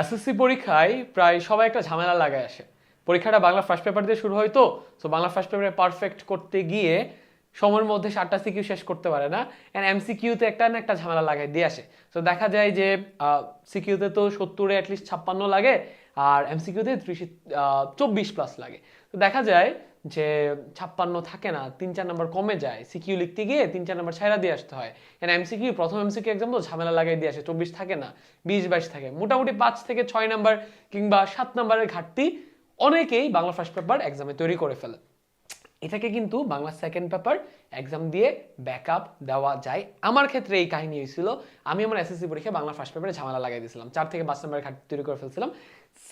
SSC পরীক্ষায় প্রায় সবাই একটা ঝামেলা লাগায় আসে। পরীক্ষাটা বাংলা ফার্স্ট পেপার দিয়ে শুরু হয় তো সো বাংলা ফার্স্ট পেপারে পারফেক্ট করতে গিয়ে সময়ের মধ্যে সাতটা সিকিউ শেষ করতে পারে না অ্যান্ড এমসিকিউতে একটা না একটা ঝামেলা লাগাই দিয়ে আসে। তো দেখা যায় যে সিকিউতে তো সত্তরে অ্যাটলিস্ট ছাপ্পান্ন লাগে আর এমসিকিউতে ত্রিশ চব্বিশ প্লাস লাগে। তো দেখা যায় যে ছাপ্পান্ন থাকে না, তিন চার নাম্বার কমে যায় সিকিউ লিখতে গিয়ে তিন চার নাম্বার সাইরা দিয়ে আসতে হয়। কেন এমসিকিউ প্রথম এমসিকিউ এক্সাম তো ঝামেলা লাগাই দিয়ে আসে, চব্বিশ থাকে না, বিশ, বাইশ থাকে। মোটামুটি পাঁচ থেকে ছয় নাম্বার কিংবা সাত নাম্বারের ঘাটতি অনেকেই বাংলা ফার্স্ট পেপার এক্সামে তৈরি করে ফেলে। এটাকে কিন্তু বাংলা সেকেন্ড পেপার এক্সাম দিয়ে ব্যাকআপ দেওয়া যায়। আমার ক্ষেত্রে এই কাহিনী হয়েছিল, আমি আমার এসএসসি পরীক্ষায় বাংলা ফার্স্ট পেপারে ঝামেলা লাগাই দিয়েছিলাম। চার থেকে পাঁচ নম্বরের ঘাটতি তৈরি করে ফেলছিলাম।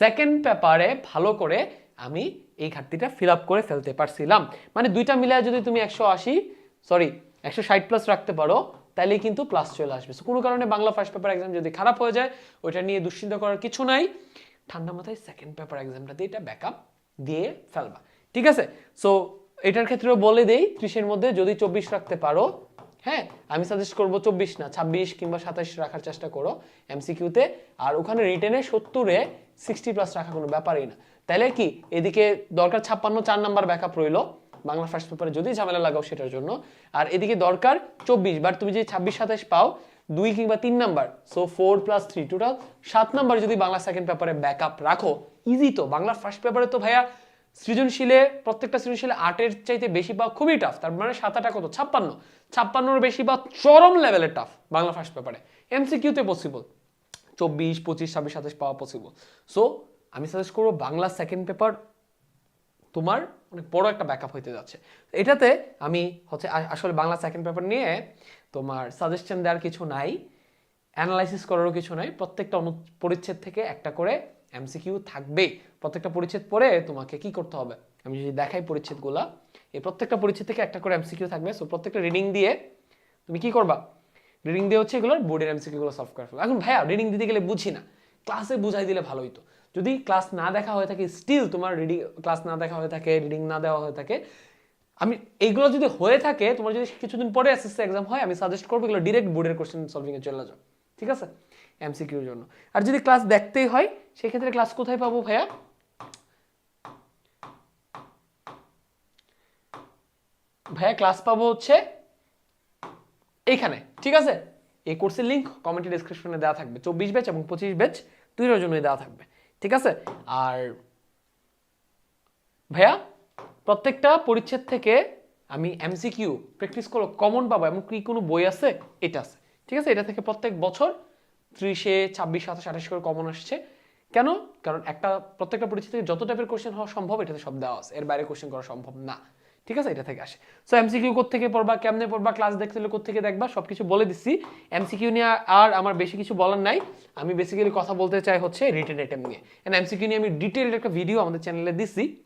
সেকেন্ড পেপারে ভালো করে আমি এই ঘাটতিটা ফিল আপ করে ফেলতে পারছিলাম। মানে দুইটা মিলায় যদি তুমি একশো আশি সরি একশো ষাট প্লাস রাখতে পারো তাহলেই কিন্তু প্লাস চলে আসবে। কোনো কারণে বাংলা ফার্স্ট পেপার এক্সাম যদি খারাপ হয়ে যায়, ওইটা নিয়ে দুশ্চিন্তা করার কিছু নাই। ঠান্ডা মাথায় সেকেন্ড পেপার এক্সামটাতে এটা ব্যাকআপ দিয়ে ফেলবা। ঠিক আছে? সো এটার ক্ষেত্রেও বলে দেই, ত্রিশের মধ্যে যদি চব্বিশ রাখতে পারো হ্যাঁ আমি সাজেস্ট করব চব্বিশ না, ছাব্বিশ কিংবা সাতাশ রাখার চেষ্টা করো এমসিকিউতে আর ওখানে রিটেনে সত্তরে সিক্সটি প্লাস রাখা কোনো ব্যাপারই না। তাহলে কি, এদিকে দরকার ছাপ্পান্ন, চার নাম্বার ব্যাকআপ রইল, বাংলা ফার্স্ট পেপারে যদি ঝামেলা লাগাও সেটার জন্য। আর এদিকে দরকার চব্বিশ বাট তুমি যদি ছাব্বিশ সাতাশ পাও, দুই কিংবা তিন number so four plus three total সাত নাম্বার যদি বাংলা সেকেন্ড পেপারে ব্যাকআপ রাখো ইজি তো, বাংলা ফার্স্ট পেপারে তো ভাইয়া সৃজনশীলে, প্রত্যেকটা সৃজনশীলে আটের চাইতে বেশি পাওয়া খুবই টাফ তার মানে সাত আটা কত? ছাপ্পান্ন। ছাপ্পান্নর বেশি বা চরম লেভেলের টাফ বাংলা ফার্স্ট পেপারে এমসিকিউতে পসিবল চব্বিশ, পঁচিশ, ছাব্বিশ, সাতাশ পাওয়া পসিবল সো আমি সাজেস্ট করব বাংলা সেকেন্ড পেপার তোমার অনেক বড় একটা ব্যাকআপ হইতে যাচ্ছে। এটাতে আমি হচ্ছে আসলে বাংলা সেকেন্ড পেপার নিয়ে তোমার সাজেশন দেওয়ার কিছু নাই অ্যানালাইসিস করারও কিছু নাই, প্রত্যেকটা অনু পরিচ্ছেদ থেকে একটা করে এমসিকিউ থাকবে প্রত্যেকটা পরিচ্ছেদ পড়ে তোমাকে কি করতে হবে? আমি যদি দেখাই পরিচ্ছেদগুলা, এই প্রত্যেকটা পরিচ্ছেদ থেকে একটা করে এমসিকিউ থাকবে। সো প্রত্যেকটা রিডিং দিয়ে তুমি কি করবা? রিডিং দিয়ে হচ্ছে এগুলোর বোর্ডের এমসিকিউ গুলো সলভ করে ফেলো এখন ভাইয়া রিডিং দিতে গেলে বুঝি না। ক্লাসে বুঝাই দিলে ভালো হইতো। যদি ক্লাস না দেখা হয়ে থাকে স্টিল তোমার রিডিং ক্লাস না দেখা হয়ে থাকে রিডিং না দেওয়া হয়ে থাকে, আমি এইগুলো যদি হয়ে থাকে, তোমার যদি কিছুদিন পরে এসএসসি এক্সাম হয়, আমি সাজেস্ট করব এগুলো ডিরেক্ট বোর্ডের কোশ্চেন সলভিং এ চলে যাও। ঠিক আছে? এমসিকিউর জন্য। আর যদি ক্লাস দেখতেই হয়, সেক্ষেত্রে ক্লাস কোথায় পাবো ভাইয়া? ভাইয়া ক্লাস পাবো হচ্ছে এইখানে, ঠিক আছে? এই কোর্সের লিঙ্ক কমেন্ট ডিসক্রিপশনে দেওয়া থাকবে। চব্বিশ ব্যাচ এবং পঁচিশ ব্যাচ দুইটার জন্যই দেওয়া থাকবে, ঠিক আছে? আর ভাইয়া, প্রত্যেকটা পরিচ্ছেদ থেকে আমি এমসিকিউ প্র্যাকটিস করো কমন পাবো এমন কি কোনো বই আছে? এটা আছে। ঠিক আছে? এটা থেকে প্রত্যেক বছর ত্রিশে, ছাব্বিশ, সাতাশ, আঠাশ করে কমন আসছে। কেন? কারণ একটা, প্রত্যেকটা থেকে যত টাইপের কোশ্চেন হওয়া সম্ভব, এটাতে সব দেওয়া আছে। এর বাইরে কোশ্চেন করা সম্ভব না। ঠিক আছে? এটা থেকে আসে। সো এমসিকিউ থেকে পড়বা, কেমনে পড়বা ক্লাস দেখতে হলে থেকে দেখবা সব কিছু বলে দিচ্ছি। এমসিকিউ নিয়ে আর আমার বেশি কিছু বলার নাই। আমি বেসিক্যালি কথা বলতে চাই হচ্ছে রিটেন আইটেম নিয়ে। এন্ড এমসিকিউ নিয়ে আমি ডিটেইলড একটা ভিডিও আমাদের চ্যানেলে দিচ্ছি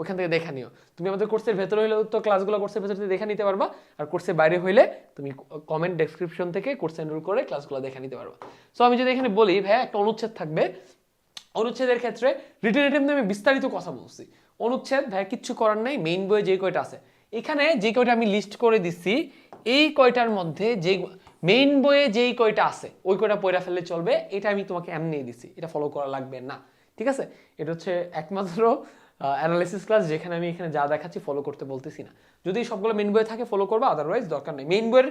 ওখান থেকে দেখা নিও। তুমি আমাদের কোর্সের ভেতরে হইলে তো ক্লাসগুলো কোর্সের ভেতরে দেখে নিতে পারবা। আর কোর্সের বাইরে হইলে তুমি কমেন্ট ডেসক্রিপশন থেকে কোর্স এনরোল করে ক্লাসগুলো দেখে নিতে পারবা। সো আমি যদি এখানে বলি, ভাইয়া, একটা অনুচ্ছেদ থাকবে। অনুচ্ছেদের ক্ষেত্রে রিটেন আইটেম নিয়ে আমি বিস্তারিত কথা বলছি। অনুচ্ছেদ, ভাইয়া, কিচ্ছু করার নাই মেইন বইয়ে যে কয়টা আছে। এখানে যে কয়টা আমি লিস্ট করে দিচ্ছি এই কয়টার মধ্যে যে মেইন বইয়ে যেই কয়টা আছে, ওই কয়টা পয়রা ফেললে চলবে, এটা আমি তোমাকে এমনি দিচ্ছি এটা ফলো করা লাগবে না। ঠিক আছে? এটা হচ্ছে একমাত্র অ্যানালিসিস ক্লাস যেখানে আমি এখানে যা দেখাচ্ছি ফলো করতে বলতেছি না। যদি সবগুলো মেইন বইয়ে থাকে ফলো করবা আদারওয়াইজ দরকার নেই। মেইন বইয়ের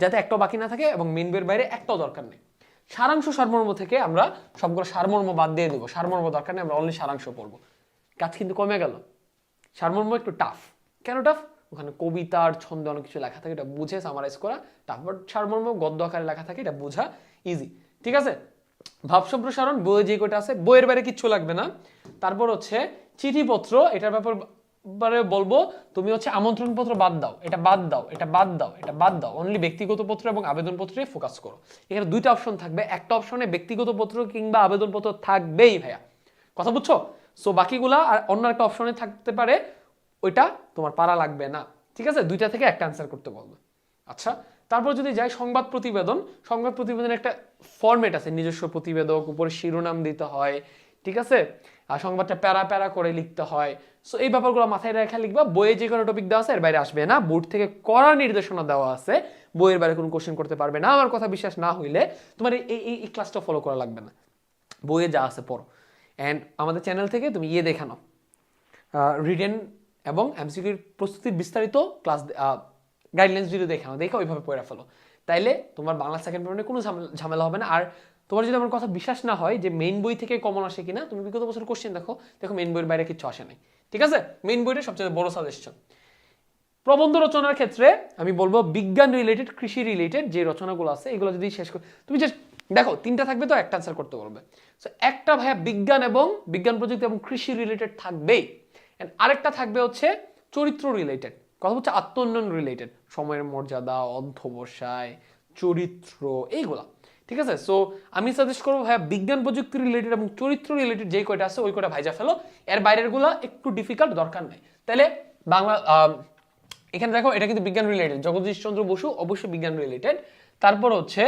যাতে একটাও বাকি না থাকে এবং মেইন বইয়ের বাইরে একটাও দরকার নেই। সারাংশ সারমর্ম থেকে আমরা সবগুলো সারমর্ম বাদ দিয়ে দেবো। সারমর্ম দরকার নেই, আমরা অনলি সারাংশ পড়ব। কাজ কিন্তু কমে গেল। সারমর্ম একটু টাফ কেন টাফ ওখানে কবিতার ছন্দ অনেক কিছু লেখা থাকে, এটা বুঝে সামারাইজ করা বাট সারমর্ম, গদ্য আকারে লেখা থাকে, এটা বোঝা ইজি ঠিক আছে? ভাব সম্প্রসারণ বইয়ে যে কয়টা আছে, বইয়ের বাইরে কিচ্ছু লাগবে না। তারপর হচ্ছে চিঠিপত্র, এটার ব্যাপার বলব, তুমি হচ্ছে আমন্ত্রণ পত্র বাদ দাও, এটা বাদ দাও, এটা বাদ দাও, এটা বাদ দাও। অনলি ব্যক্তিগত পত্র এবং আবেদন পত্রে ফোকাস করো। এখানে দুইটা অপশন থাকবে। একটা অপশনে ব্যক্তিগত পত্র কিংবা আবেদন পত্র থাকবেই ভাইয়া। কথা বুঝছ? সো বাকিগুলা আর অন্য একটা অপশনে থাকতে পারে, ওইটা তোমার পারা লাগবে না। ঠিক আছে? দুইটা থেকে একটা অ্যান্সার করতে বলবে। আচ্ছা তারপর যদি যাই সংবাদ প্রতিবেদন, সংবাদ প্রতিবেদনের একটা ফরম্যাট আছে। নিজস্ব প্রতিবেদক, উপরে শিরোনাম দিতে হয়। ঠিক আছে? সংবাদটা প্যারা প্যারা করে লিখতে হয়। সো এই ব্যাপারগুলো মাথায় রেখে লিখবা, বইয়ে যে কোনো টপিক দেওয়া আছে, এর বাইরে আসবে না। বোর্ড থেকে কড়া নির্দেশনা দেওয়া আছে, বইয়ের বাইরে কোনো কোশ্চেন করতে পারবে না। আমার কথা বিশ্বাস না হইলে তোমার এই এই ক্লাসটা ফলো করা লাগবে না। বইয়ে যা আছে পড়ো। অ্যান্ড আমাদের চ্যানেল থেকে তুমি ইয়ে দেখে নাও। রিটেন এবং এমসিকিউর প্রস্তুতির বিস্তারিত ক্লাস গাইডলাইন্স ভিডিও দেখে নাও। দেখে ওইভাবে পড়ে ফেলো। তাইলে তোমার বাংলা সেকেন্ড পেপারে কোনো ঝামেলা হবে না। আর তোমার যদি আমার কথা বিশ্বাস না হয় যে মেইন বই থেকে কমন আসে কিনা, তুমি বিগত বছর কোশ্চেন দেখো দেখো মেইন বইয়ের বাইরে কিছু আসে নাই। ঠিক আছে? মেইন বইটা সবচেয়ে বড় সাজেশন প্রবন্ধ রচনার ক্ষেত্রে আমি বলব বিজ্ঞান রিলেটেড কৃষি রিলেটেড যে রচনাগুলো আছে, এগুলো যদি শেষ কর তুমি জাস্ট দেখো, তিনটা থাকবে তো, একটা আনসার করতে বলবে। সো একটা ভাইয়া বিজ্ঞান এবং বিজ্ঞান প্রযুক্তি এবং কৃষি রিলেটেড থাকবেই। And আরেকটা থাকবে হচ্ছে চরিত্র রিলেটেড কথা হচ্ছে আত্মোন্নয়ন রিলেটেড সময়ের মর্যাদা অধ্যবসায় চরিত্র, এইগুলা। ঠিক আছে? সো আমি সাজেস্ট করব ভাইয়া বিজ্ঞান প্রযুক্তি রিলেটেড এবং চরিত্র রিলেটেড যেই কয়টা আছে, ওই কয়টা ভাইজা ফেলো। এর বাইরেরগুলা একটু ডিফিকাল্ট দরকার নেই। তাহলে বাংলা এখানে দেখো, এটা কিন্তু বিজ্ঞান রিলেটেড জগদীশ চন্দ্র বসু অবশ্যই বিজ্ঞান রিলেটেড তারপর হচ্ছে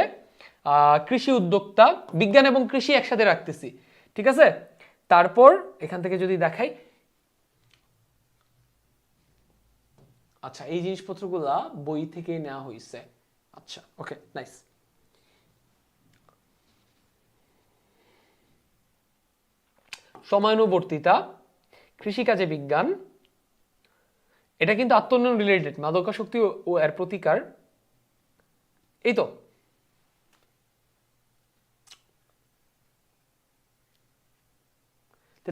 কৃষি উদ্যোক্তা, বিজ্ঞান এবং কৃষি একসাথে রাখতেছি। ঠিক আছে? তারপর এখান থেকে যদি দেখাই আচ্ছা এই জিনিসপত্রগুলা বই থেকে নেওয়া হয়েছে আচ্ছা ওকে নাইস সময়ানুবর্তিতা কৃষিকাজে বিজ্ঞান। এটা কিন্তু আত্মোন্নয়ন রিলেটেড মাদকাসক্তি ও- এর প্রতিকার। এই তো।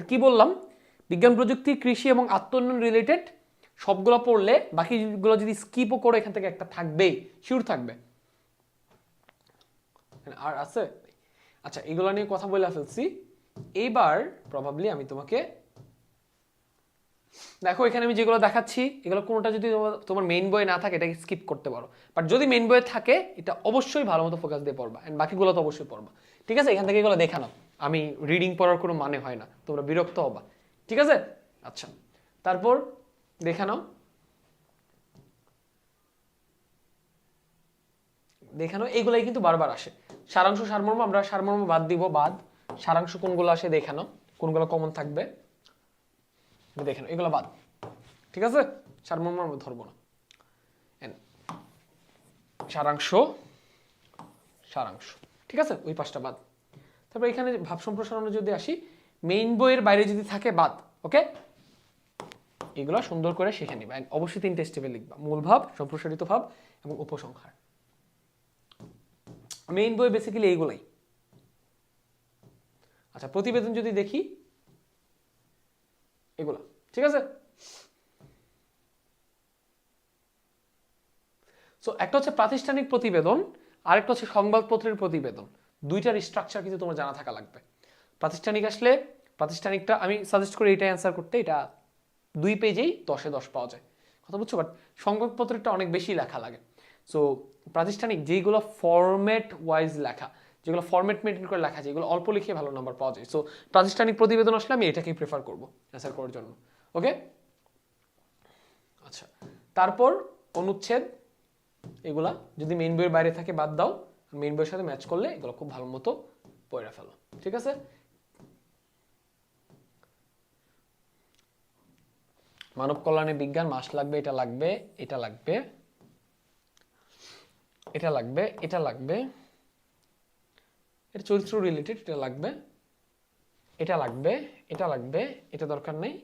কি বললাম? বিজ্ঞান, প্রযুক্তি, কৃষি এবং আত্মোন্নয়ন রিলেটেড সবগুলো পড়লে বাকিগুলো যদি স্কিপও করে এখান থেকে একটা থাকবেই শিওর থাকবে। আর আছে? আচ্ছা এগুলো নিয়ে কথা বলে ফেলছি। এইবার প্রবাবলি আমি তোমাকে দেখো, এখানে আমি যেগুলো দেখাচ্ছি, এগুলো কোনোটা যদি তোমার- মেইন বই না থাকে, এটাকে স্কিপ করতে পারো। বাট যদি মেইন বইয়ে থাকে, এটা অবশ্যই ভালো মতো ফোকাস দিয়ে পড়বা এন্ড বাকিগুলো তো অবশ্যই পড়বা। ঠিক আছে? এখান থেকে এগুলো দেখা নাও। আমি রিডিং পড়ার কোনো মানে হয় না। তোমরা বিরক্ত হবা। ঠিক আছে? আচ্ছা। তারপর দেখা নাও। দেখানো এগুলাই কিন্তু বারবার আসে। সারাংশ সারমর্ম, আমরা সারমর্ম বাদ দিব, বাদ। সারাংশ কোনগুলো আসে দেখানো কোনগুলো কমন থাকবে দেখেন এগুলো বাদ। ঠিক আছে? সারমর্ম আমরা ধরবো না। সারাংশ সারাংশ। ঠিক আছে? ওই পাঁচটা বাদ। তারপর এখানে ভাব সম্প্রসারণে যদি আসি মেইন বইয়ের বাইরে যদি থাকে, বাদ। ওকে এগুলো সুন্দর করে শিখে নিবা। অবশ্যই তিনটে স্টেপে লিখবা। মূল ভাব, সম্প্রসারিত ভাব এবং উপসংহার। মেইন বই বেসিক্যালি এইগুলাই। আচ্ছা প্রতিবেদন যদি দেখি, এগুলা, ঠিক আছে? সো একটা হচ্ছে প্রাতিষ্ঠানিক প্রতিবেদন, আরেকটা হচ্ছে সংবাদপত্রের প্রতিবেদন। দুইটার স্ট্রাকচার কিন্তু তোমার জানা থাকা লাগবে। প্রাতিষ্ঠানিক আসলে, প্রাতিষ্ঠানিকটা, আমি সাজেস্ট করি এটাই অ্যান্সার করতে, এটা দুই পেজেই দশে দশ পাওয়া যায়। কথা বুঝছ? বাট সংবাদপত্রটা অনেক বেশি লেখা লাগে। সো প্রাতিষ্ঠানিক যেগুলো ফরম্যাট ওয়াইজ লেখা যেগুলো ফরম্যাট মেনটেন করে লেখা যেগুলো অল্প লিখে ভালো নাম্বার পাওয়া যায়। সো প্রাতিষ্ঠানিক প্রতিবেদন আসলে আমি এটাকেই প্রেফার করব অ্যান্সার করার জন্য। ওকে আচ্ছা তারপর অনুচ্ছেদ, এগুলা যদি মেইন বইয়ের বাইরে থাকে বাদ দাও মেইন বইয়ের সাথে ম্যাচ করলে এগুলো খুব ভালো মতো পড়ে ফেলো। ঠিক আছে? মানব কল্যাণে বিজ্ঞান, মাস লাগবে, এটা লাগবে এটা লাগবে এটা লাগবে এটা লাগবে। এটা চরিত্র রিলেটেড এটা লাগবে। এটা লাগবে এটা লাগবে, এটা দরকার নেই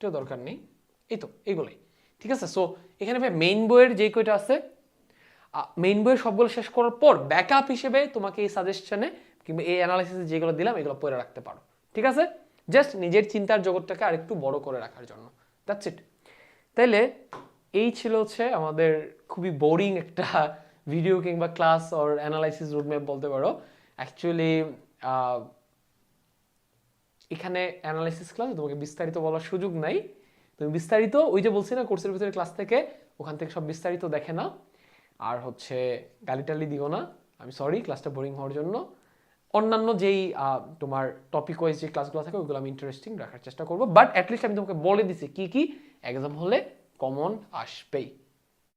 এটা দরকার নেই। এই তো, এগুলোই। ঠিক আছে? সো এখানে ভাই মেইন বইয়ের যে কয়টা আছে মেইন বইয়ের সবগুলো শেষ করার পর ব্যাকআপ হিসেবে তোমাকে এই সাজেশনে কিংবা এই অ্যানালাইসিসে যেগুলো দিলাম, এগুলো পড়ে রাখতে পারো। ঠিক আছে? জাস্ট নিজের চিন্তার জগৎটাকে আরেকটু বড় করে রাখার জন্য। দ্যাটস ইট তাইলে এই ছিল হচ্ছে আমাদের খুবই বোরিং একটা ভিডিও কিংবা ক্লাস অর অ্যানালাইসিস রোডম্যাপ বলতে পারো। অ্যাকচুয়ালি এখানে অ্যানালাইসিস ক্লাস তোমাকে বিস্তারিত বলার সুযোগ নাই। তুমি বিস্তারিত ওই যে বলছি না কোর্সের ভিতরে ক্লাস থেকে, ওখান থেকে সব বিস্তারিত দেখে না আর হচ্ছে গালি টালি দিও না। আমি সরি ক্লাসটা বোরিং হওয়ার জন্য। অন্যান্য যেই তোমার টপিক ওয়াইজ যে ক্লাসগুলো থাকে, ওইগুলো আমি ইন্টারেস্টিং রাখার চেষ্টা করব। বাট অ্যাটলিস্ট আমি তোমাকে বলে দিছি, কি কি এক্সাম হলে কমন আসবেই।